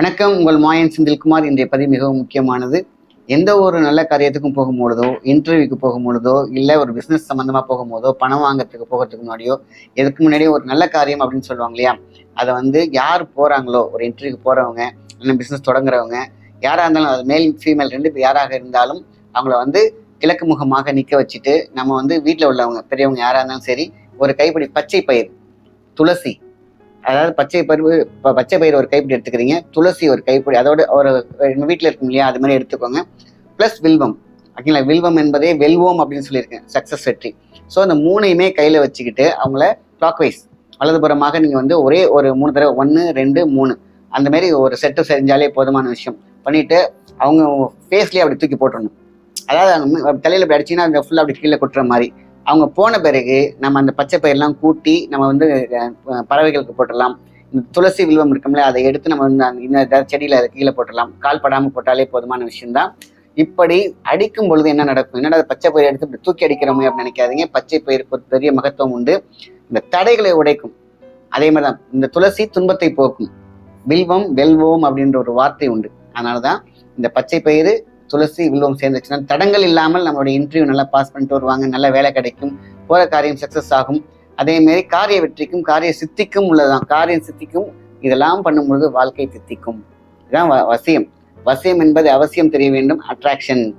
வணக்கம் உங்கள் மாயன் செந்தில்குமார். இன்றைய பதிவு மிகவும் முக்கியமானது. எந்த ஒரு நல்ல காரியத்துக்கும் போகும்பொழுதோ இன்டர்வியூக்கு போகும்பொழுதோ இல்லை ஒரு பிஸ்னஸ் சம்மந்தமாக போகும்போதோ பணம் வாங்கிறதுக்கு போகிறதுக்கு முன்னாடியோ எதுக்கு முன்னாடியே ஒரு நல்ல காரியம் அப்படின்னு சொல்லுவாங்க இல்லையா? அதை வந்து யார் போகிறாங்களோ ஒரு இன்டர்வியூக்கு போகிறவங்க இல்லை பிஸ்னஸ் தொடங்குறவங்க யாராக இருந்தாலும் அது மேல் ஃபீமேல் ரெண்டு பேர் யாராக இருந்தாலும் அவங்கள வந்து கிழக்கு முகமாக நிற்க வச்சுட்டு நம்ம வந்து வீட்டில் உள்ளவங்க பெரியவங்க யாராக இருந்தாலும் சரி ஒரு கைப்பிடி பச்சை பயிர் துளசி அதாவது பச்சை பருவு இப்போ பச்சை பயிர் ஒரு கைப்பிடி எடுத்துக்கிறீங்க துளசி ஒரு கைப்பிடி அதோட ஒரு வீட்டில் இருக்கும் இல்லையா அது மாதிரி எடுத்துக்கோங்க. ப்ளஸ் வில்வம். ஓகேங்களா? வில்வம் என்பதே வெல்வோம் அப்படின்னு சொல்லியிருக்கேன் சக்ஸஸ் வெற்றி. ஸோ அந்த மூணையுமே கையில் வச்சுக்கிட்டு அவங்கள கிளாக் வைஸ் வலதுபுறமாக நீங்கள் வந்து ஒரே ஒரு மூணு தடவை ஒன்று ரெண்டு மூணு அந்த மாதிரி ஒரு செட்டு செஞ்சாலே போதுமான விஷயம். பண்ணிவிட்டு அவங்க ஃபேஸ்லேயே அப்படி தூக்கி போட்டுடணும் அதாவது தலையில் அப்படி அடிச்சிங்கன்னா அந்த ஃபுல்லாக அப்படி கீழே கொட்டுற மாதிரி. அவங்க போன பிறகு நம்ம அந்த பச்சை பயிரெலாம் கூட்டி நம்ம வந்து பறவைகளுக்கு போட்டுடலாம். இந்த துளசி வில்வம் இருக்கும்ல அதை எடுத்து நம்ம வந்து இந்த செடியில் அதை கீழே போட்டுடலாம். கால் படாமல் போட்டாலே போதுமான விஷயம்தான். இப்படி அடிக்கும் பொழுது என்ன நடக்கும்? என்னடா பச்சை பயிர் எடுத்து இப்படி தூக்கி அடிக்கிறோமே அப்படின்னு நினைக்காதீங்க. பச்சை பயிருக்கு ஒரு பெரிய மகத்துவம் உண்டு. இந்த தடைகளை உடைக்கும். அதே மாதிரி தான் இந்த துளசி துன்பத்தை போக்கும். வில்வம் வெல்வோம் அப்படின்ற ஒரு வார்த்தை உண்டு. அதனாலதான் இந்த பச்சை பயிறு துளசி வில்வம் சேர்ந்துச்சுன்னா தடங்கள் இல்லாமல் நம்மளுடைய இன்டர்வியூ நல்லா பாஸ் பண்ணிட்டு வருவாங்க. நல்ல வேலை கிடைக்கும். போற காரியம் சக்சஸ் ஆகும். அதேமாரி காரிய வெற்றிக்கும் காரிய சித்திக்கும் உள்ளதுதான். காரியம் சித்திக்கும் இதெல்லாம் பண்ணும்பொழுது வாழ்க்கை சித்திக்கும். இதுதான் வ- வசியம். வசியம் என்பது அவசியம் தெரிய வேண்டும். அட்ராக்ஷன்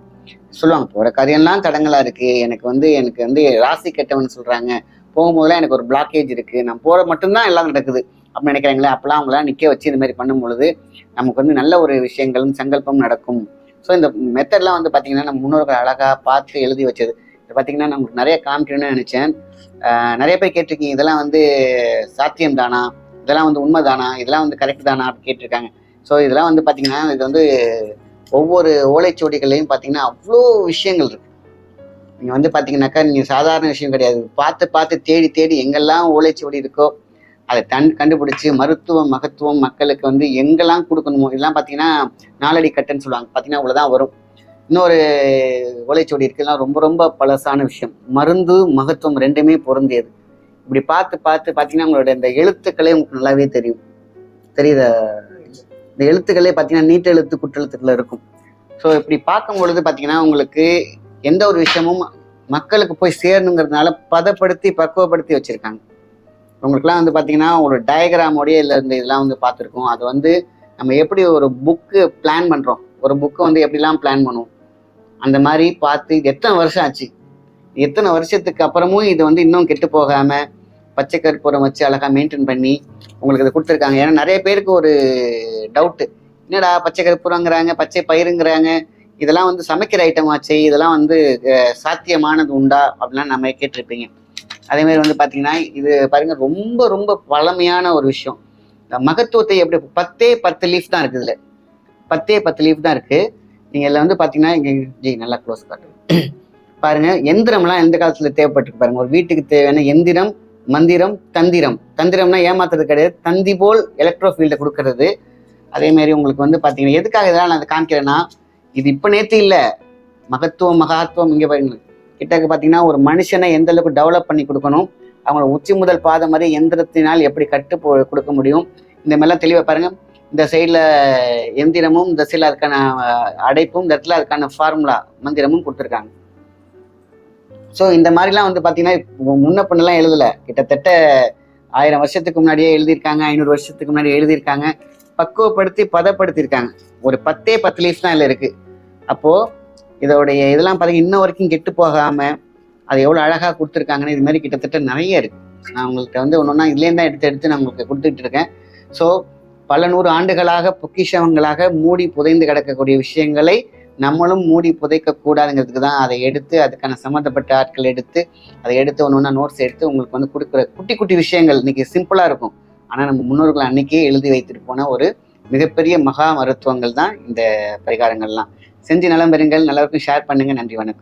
சொல்லுவாங்க போகிற காரியம்லாம் தடங்களாக இருக்குது எனக்கு வந்து எனக்கு வந்து ராசி கெட்டவன் சொல்கிறாங்க போகும்போதெல்லாம் எனக்கு ஒரு பிளாக்கேஜ் இருக்குது நான் போகிற மட்டும்தான் எல்லாம் நடக்குது. அப்படின்னு நினைக்கிறாங்களே அப்போலாம் அவங்களாம் நிற்க வச்சு இந்த மாதிரி பண்ணும் பொழுது நமக்கு வந்து நல்ல ஒரு விஷயங்களும் சங்கல்பம் நடக்கும். ஸோ இந்த மெத்தட்லாம் வந்து பார்த்தீங்கன்னா நம்ம முன்னோர்கள் அழகாக பார்த்து எழுதி வச்சது. இது பார்த்தீங்கன்னா நமக்கு நிறைய காமிக்கணும்னு நினச்சேன். நிறைய பேர் கேட்டிருக்கீங்க இதெல்லாம் வந்து சாத்தியம் தானா? இதெல்லாம் வந்து உண்மை தானா? இதெல்லாம் வந்து கரெக்ட் தானா? அப்படின்னு கேட்டிருக்காங்க. ஸோ இதெல்லாம் வந்து பார்த்தீங்கன்னா இது வந்து ஒவ்வொரு ஓலைச்சுவடிகள்லையும் பார்த்தீங்கன்னா அவ்வளோ விஷயங்கள் இருக்கு. நீங்கள் வந்து பார்த்தீங்கன்னாக்கா நீங்கள் சாதாரண விஷயம் கிடையாது. பார்த்து பார்த்து தேடி தேடி எங்கெல்லாம் ஓலைச்சுவடி இருக்கோ அதை தன் கண்டுபிடிச்சு மருத்துவம் மகத்துவம் மக்களுக்கு வந்து எங்கெல்லாம் கொடுக்கணுமோ இதெல்லாம் பார்த்தீங்கன்னா நாலடி கட்டுன்னு சொல்லுவாங்க. பார்த்தீங்கன்னா அவ்வளோதான் வரும். இன்னொரு ஓலைச்சுவடி இருக்குல்லாம் ரொம்ப ரொம்ப பழசான விஷயம். மருந்து மகத்துவம் ரெண்டுமே பொருந்தியது. இப்படி பார்த்து பார்த்து பார்த்தீங்கன்னா உங்களோட இந்த எழுத்துக்களே உங்களுக்கு நல்லாவே தெரியும். தெரியுத? இந்த எழுத்துக்களே பார்த்தீங்கன்னா நீட்ட எழுத்து குற்றெழுத்துக்கள் இருக்கும். ஸோ இப்படி பார்க்கும் பொழுது பார்த்தீங்கன்னா உங்களுக்கு எந்த ஒரு விஷயமும் மக்களுக்கு போய் சேரணுங்கிறதுனால பதப்படுத்தி பக்குவப்படுத்தி வச்சுருக்காங்க. உங்களுக்குலாம் வந்து பார்த்தீங்கன்னா ஒரு டயக்ராமோடய இல்லை இந்த இதெல்லாம் வந்து பார்த்துருக்கோம் அது வந்து நம்ம எப்படி ஒரு புக்கு பிளான் பண்ணுறோம் ஒரு புக்கை வந்து எப்படிலாம் பிளான் பண்ணுவோம். அந்த மாதிரி பார்த்து இது எத்தனை வருஷம் ஆச்சு? எத்தனை வருஷத்துக்கு அப்புறமும் இது வந்து இன்னும் கெட்டு போகாமல் பச்சை கற்பூரம் வச்சு அழகாக மெயின்டைன் பண்ணி உங்களுக்கு இதை கொடுத்துருக்காங்க. ஏன்னா நிறைய பேருக்கு ஒரு டவுட்டு என்னடா பச்சை கற்பூரங்கிறாங்க பச்சை பயிருங்கிறாங்க. இதெல்லாம் வந்து சமைக்கிற ஐட்டம் ஆச்சு இதெல்லாம் வந்து சாத்தியமானது உண்டா? அப்படிலாம் நம்ம கேட்டிருப்பீங்க. அதே மாதிரி வந்து பார்த்தீங்கன்னா இது பாருங்க ரொம்ப ரொம்ப பழமையான ஒரு விஷயம். மகத்துவத்தை எப்படி பத்தே பத்து லீஃப் தான் இருக்குது இதில். பத்தே பத்து லீஃப் தான் இருக்கு. நீங்க இதில் வந்து பார்த்தீங்கன்னா இங்கே ஜி நல்லா க்ளோஸ் காட்டு பாருங்க எந்திரம்லாம் எந்த காலத்தில் தேவைப்பட்டிருக்கு பாருங்க. ஒரு வீட்டுக்கு தேவையான எந்திரம் மந்திரம் தந்திரம். தந்திரம்னா ஏமாத்துறது கிடையாது. தந்தி போல் எலக்ட்ரோ ஃபீல்டை கொடுக்கறது. அதே மாதிரி உங்களுக்கு வந்து பார்த்தீங்கன்னா எதுக்காக இதெல்லாம் நான் அதை காமிக்கிறேன்னா இது இப்போ நேற்று இல்லை. மகத்துவம் மகாத்துவம் இங்கே பாருங்க. கிட்டக்கு பார்த்தீங்கன்னா ஒரு மனுஷனை எந்த அளவுக்கு டெவலப் பண்ணி கொடுக்கணும் அவங்கள உச்சி முதல் பாதம் மாதிரி எந்திரத்தினால் எப்படி கட்டு போ- கொடுக்க முடியும்? இந்த மாதிரிலாம் தெளிவாக பாருங்க. இந்த சைடில் எந்திரமும் இந்த சைடில் அதுக்கான அடைப்பும் இந்த இடத்துல அதுக்கான ஃபார்முலா மந்திரமும் கொடுத்துருக்காங்க. ஸோ இந்த மாதிரிலாம் வந்து பார்த்தீங்கன்னா முன்ன பின்னெல்லாம் எழுதலை. கிட்டத்தட்ட ஆயிரம் வருஷத்துக்கு முன்னாடியே எழுதியிருக்காங்க ஐநூறு வருஷத்துக்கு முன்னாடி எழுதியிருக்காங்க. பக்குவப்படுத்தி பதப்படுத்தியிருக்காங்க. ஒரு பத்தே பத்து லீஃப் தான் இதில் இருக்குது அப்போது இதோடைய இதெல்லாம் பார்த்தீங்கன்னா இன்ன வரைக்கும் கெட்டு போகாம அது எவ்வளோ அழகாக கொடுத்துருக்காங்கன்னு இது மாதிரி கிட்டத்தட்ட நிறைய இருக்கு. நான் உங்கள்கிட்ட வந்து ஒன்று ஒன்றா இதுலேருந்து தான் எடுத்து எடுத்து நான் உங்களுக்கு கொடுத்துட்டு இருக்கேன். ஸோ பல நூறு ஆண்டுகளாக பொக்கிஷங்களாக மூடி புதைந்து கிடக்கக்கூடிய விஷயங்களை நம்மளும் மூடி புதைக்க கூடாதுங்கிறதுக்கு தான் அதை எடுத்து அதுக்கான சம்மந்தப்பட்ட ஆட்கள் எடுத்து அதை எடுத்து ஒன்று ஒன்றா நோட்ஸ் எடுத்து உங்களுக்கு வந்து கொடுக்குற குட்டி குட்டி விஷயங்கள். இன்னைக்கு சிம்பிளாக இருக்கும். ஆனால் நம்ம முன்னோர்கள் அன்னைக்கே எழுதி வைத்துட்டு போன ஒரு மிகப்பெரிய மகா மருத்துவங்கள் தான் இந்த பரிகாரங்கள்லாம். செஞ்சு நலம் பெறுங்கள். நல்லவருக்கும் ஷேர் பண்ணுங்க. நன்றி. வணக்கம்.